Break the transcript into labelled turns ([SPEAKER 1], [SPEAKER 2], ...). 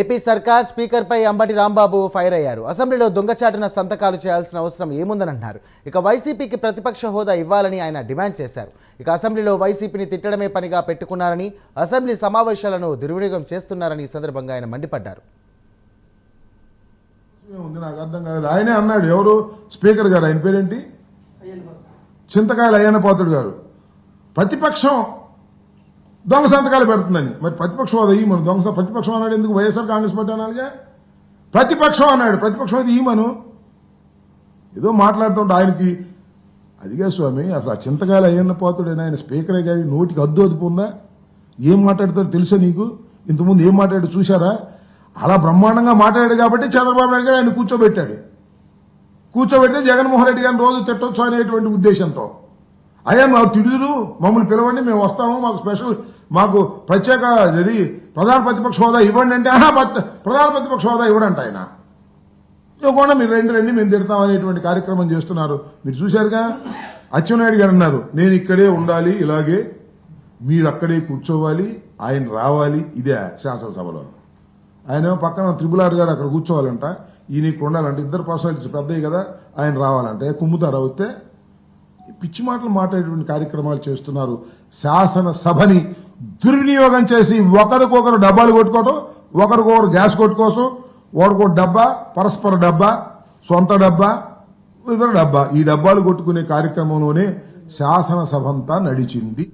[SPEAKER 1] AP సర్కార్ స్పీకర్పై Ambati Rambabu fire అయ్యారు. అసెంబ్లీలో దొంగచాటున సంతకాలు చేయాల్సిన అవసరం ఏముందని అన్నారు ఇక వైసీపీకి ప్రతిపక్ష హోదా ఇవ్వాలని ఆయన డిమాండ్ చేశారు. ఇక అసెంబ్లీలో వైసీపీని తిట్టడమే పనిగా పెట్టుకున్నారని అసెంబ్లీ సమావేశాలను దుర్వినియోగం చేస్తున్నారని ఈ సందర్భంగా ఆయన మండిపడ్డారు.
[SPEAKER 2] ఉంది? నాకు అర్థం కాలేదు. ఆయనే అన్నాడు ఎవరు? స్పీకర్ గారు ఆయన పేరేంటి? చింతకాయలు అయ్యన్న పోతుడు గారు. ప్రతిపక్షం దొంగ సంతకాలు పెడుతుందని. మరి ప్రతిపక్షం అది ఈమను. దొంగ ప్రతిపక్షం అన్నాడు ఎందుకు? వైఎస్ఆర్ కాంగ్రెస్ పార్టీ అనాలిగా ప్రతిపక్షం అన్నాడు. ప్రతిపక్షం అది ఈమను. ఏదో మాట్లాడుతుంటే ఆయనకి అదిగా స్వామి అసలు ఆ చింతకాయలు అయ్యన్న పోతుడైనా? ఆయన స్పీకరే కానీ నోటికి అద్దు అదుపుందా ఏం మాట్లాడతాడో తెలుసా నీకు? ఇంతకుముందు ఏం మాట్లాడు చూశారా? అలా బ్రహ్మాండంగా మాట్లాడాడు కాబట్టి చంద్రబాబు నాయుడు గారు ఆయన కూర్చోబెట్టాడు. కూర్చోబెడితే జగన్మోహన్ రెడ్డి గారిని రోజు తిట్టొచ్చు అనేటువంటి ఉద్దేశంతో. అయ్యా మాకు తిడుదురు మమ్మల్ని పిలవండి మేము వస్తాము మాకు స్పెషల్ మాకు ప్రత్యేక ఇది ప్రధాన ప్రతిపక్ష హోదా ఇవ్వండి అంటే ప్రధాన ప్రతిపక్ష హోదా ఇవ్వడంట ఆయన. ఇవ్వకుండా మీరు రెండు రెండు మేము తిడతాం అనేటువంటి కార్యక్రమం చేస్తున్నారు. మీరు చూశారుగా? అచ్చెన్నాయుడు గారు అన్నారు నేను ఇక్కడే ఉండాలి ఇలాగే మీరు అక్కడే కూర్చోవాలి ఆయన రావాలి ఇదే శాసనసభలో. ఆయన పక్కన త్రిపుల్ ఆర్ గారు అక్కడ కూర్చోవాలంట ఈయనకు ఇక్కడ ఉండాలంట ఇద్దరు పర్సనాలిటీస్ పెద్దవి కదా ఆయన రావాలంటే. కుమ్ముతారా వస్తే? పిచ్చి మాటలు మాట్లాడేటువంటి కార్యక్రమాలు చేస్తున్నారు శాసనసభని దుర్వినియోగం చేసి ఒకరికొకరు డబ్బాలు కొట్టుకోవటం ఒకరికొకరు గ్యాస్ కొట్టుకోసం ఒకరికొక డబ్బా పరస్పర డబ్బా సొంత డబ్బా ఇతర డబ్బా. ఈ డబ్బాలు కొట్టుకునే కార్యక్రమంలోనే శాసనసభ అంతా నడిచింది.